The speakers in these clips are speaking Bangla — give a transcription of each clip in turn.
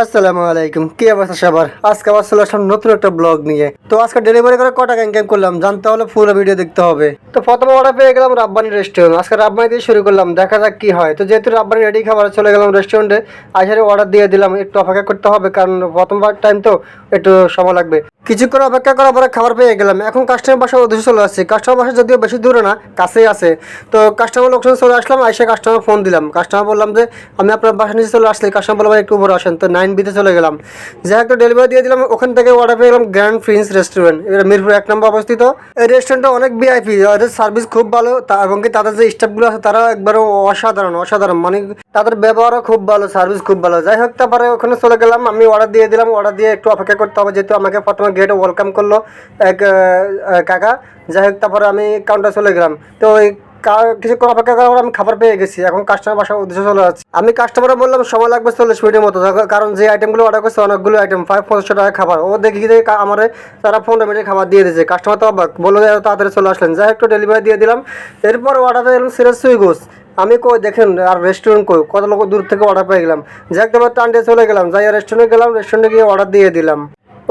আসসালামু আলাইকুম, কি অবস্থা সবার? আজকে আবার চলে আসলাম নতুন একটা ব্লগ নিয়ে। তো আজকে ডেলিভারি করে কটা ক্যাম করলাম? জানতে হলে পুরো ভিডিও দেখতে হবে। তো প্রথমে অর্ডার পেয়ে গেলাম রাব্বানি রেস্টুরেন্ট আজকে রাব্বানি দিয়ে শুরু করলাম, দেখা যাক কি হয়। তো যেহেতু রাব্বানি রেডি খাবার, চলে গেলাম রেস্টুরেন্টে আসারে অর্ডার দিয়ে দিলাম, একটু অপেক্ষা করতে হবে, কারণ প্রথমবার টাইম তো একটু সময় লাগবে। কিছুক্ষণ অপেক্ষা করার পরে খাবার পেয়ে গেলাম। এখন কাস্টমার বাসার উদ্দেশ্যে চলে আসছে। কাস্টমার বাসা যদিও বেশি দূরে না, কাছেই আছে। তো কাস্টমার লোকজন চলে আসলাম এসে কাস্টমার ফোন দিলাম। কাস্টমার বললাম যে, আমি আপনার বাসা নিচে চলে আসলে কাস্টমার বললাম একটু উপরে আসেন। তো নাইন বিতে চলে গেলাম। যাই হোক ডেলিভারি দিয়ে দিলাম। ওখান থেকে অর্ডার পেয়ে গেলাম গ্র্যান্ড প্রিন্স রেস্টুরেন্ট এটা মিরপুর এক নম্বর অবস্থিত। এই রেস্টুরেন্টটা অনেক ভিআইপি ওদের সার্ভিস খুব ভালো। এবং কি তাদের যে স্টাফগুলো আছে, তারা একবারে অসাধারণ অসাধারণ। মানে তাদের ব্যবহারও খুব ভালো সার্ভিস খুব ভালো। যাই হোক, তারপরে ওখানে চলে গেলাম। আমি অর্ডার দিয়ে দিলাম। অর্ডার দিয়ে একটু অপেক্ষা করতে হবে, যেহেতু আমাকে প্রথমে গেটে ওয়েলকাম করল এক কাকা। যাই হোক, তারপরে আমি কাউন্টার চলে গেলাম। তো ওই কিছুক্ষণ অপেক্ষা করার আমি খাবার পেয়ে গেছি। এখন কাস্টমার বাসার উদ্দেশ্যে চলে যাচ্ছে। আমি কাস্টমারে বললাম, সময় লাগবে চল্লিশ মিনিটের মতো। কারণ যে আইটেমগুলো অর্ডার করছে, অনেকগুলো আইটেম ফাইভ পঞ্চাশ টাকা খাবার। ও দেখি যে আমার তারা পনেরো মিনিটে খাবার দিয়ে দিয়েছে। কাস্টমার তো অবাক, বলল তাড়াতাড়ি চলে আসলেন। যাই একটু ডেলিভারি দিয়ে দিলাম। এরপর অর্ডার গেলাম সিরিয়াস সুইগোস। আমি কই, দেখেন, আর রেস্টুরেন্ট কই? কত লোক দূর থেকে অর্ডার পেয়ে গেলাম? যাই একদম টান দিয়ে চলে গেলাম। যাই রেস্টুরেন্টে গেলাম। রেস্টুরেন্টে গিয়ে অর্ডার দিয়ে দিলাম।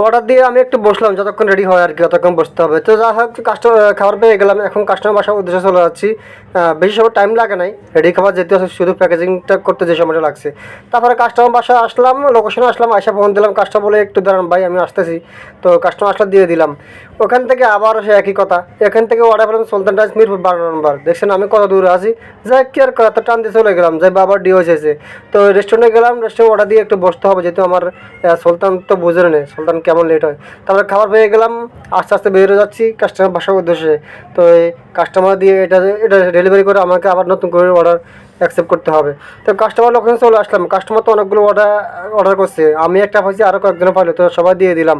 অর্ডার দিয়ে আমি একটু বসলাম, যতক্ষণ রেডি হয় আর কি, ততক্ষণ বসতে হবে। তো যা হোক কাস্টমার খাবার পেয়ে গেলাম। এখন কাস্টমার বাসার উদ্দেশ্যে চলে যাচ্ছি। বেশি সময় টাইম লাগে নাই। রেডি খাবার যেতে আছে, শুধু প্যাকেজিংটা করতে যে সময়টা লাগছে। তারপরে কাস্টমার বাসায় আসলাম লোকেশনে আসলাম আসা ফোন দিলাম কাস্টমার বলে, একটু দাঁড়ান ভাই, আমি আসতেছি। তো কাস্টমার আসলে দিয়ে দিলাম। ওখান থেকে আবারও সে একই কথা। এখান থেকে অর্ডার পেলাম সুলতান টাইস মিরপুর বারো নম্বর। দেখছেন আমি কত দূরে আছি? যাই কি আর করা তো টান দিয়ে চলে গেলাম। যাই বাবার ডি হয়েছে। তো রেস্টুরেন্টে গেলাম রেস্টুরেন্ট অর্ডার দিয়ে একটু বসতে হবে, যেহেতু আমার সুলতান তো বুঝে নেই সুলতান কেমন লেট হয়। তারপরে খাবার পেয়ে গেলাম, আস্তে আস্তে বেরিয়ে যাচ্ছি কাস্টমার বাসার উদ্দেশ্যে। তো এই কাস্টমার দিয়ে এটা এটা ডেলিভারি করে আমাকে আবার নতুন করে অর্ডার অ্যাকসেপ্ট করতে হবে। তো কাস্টমার লোকেশন চলে আসলাম। কাস্টমার তো অনেকগুলো অর্ডার অর্ডার করছে। আমি একটা পাইছি আরও কয়েকজন পাইলো, তো সবাই দিয়ে দিলাম।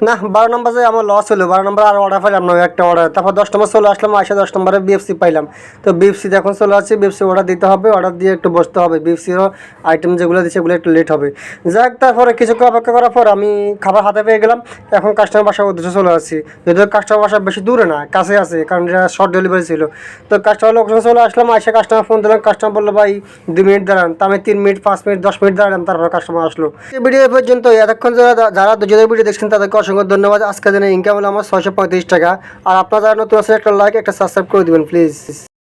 না, বারো নম্বর যে আমার লস হলো, বারো নম্বর আর অর্ডার পাইলাম না একটা অর্ডার তারপর দশ নম্বর চলে আসলাম আসে দশ নম্বরে বিএফসি পাইলাম। তো বিএফসি এখন চলে আসছে বিএফসি অর্ডার দিতে হবে অর্ডার দিয়ে একটু বসতে হবে। বিএফসিরও আইটেম যেগুলো দিচ্ছে সেগুলো একটু লেট হবে। যাক, তারপরে কিছুক্ষণ অপেক্ষা করার পর আমি খাবার হাতে পেয়ে গেলাম। এখন কাস্টমার বাসার উদ্দেশ্যে চলে আসছি। যদিও কাস্টমার বাসা বেশি দূরে না, কাছে আছে, কারণ এটা শর্ট ডেলিভারি ছিল। তো কাস্টমার লোকেশন চলে আসলাম এসে কাস্টমার ফোন দিলাম। কাস্টমার বলল, ভাই, দুই মিনিট দাঁড়ান। তো আমি তিন মিনিট, পাঁচ মিনিট, দশ মিনিট দাঁড়ালাম তারপর কাস্টমার আসলো। ভিডিও পর্যন্ত এতক্ষণ যারা যারা দুজনের ভিডিও দেখছেন, তাদেরকে অসংখ্য ধন্যবাদ। আজকে দিনে ইনকাম হলো আমার ছয়শো পঁয়ত্রিশ টাকা। আর আপনারা যারা নতুন আসলে একটা লাইক একটা সাবস্ক্রাইব করে দেবেন প্লিজ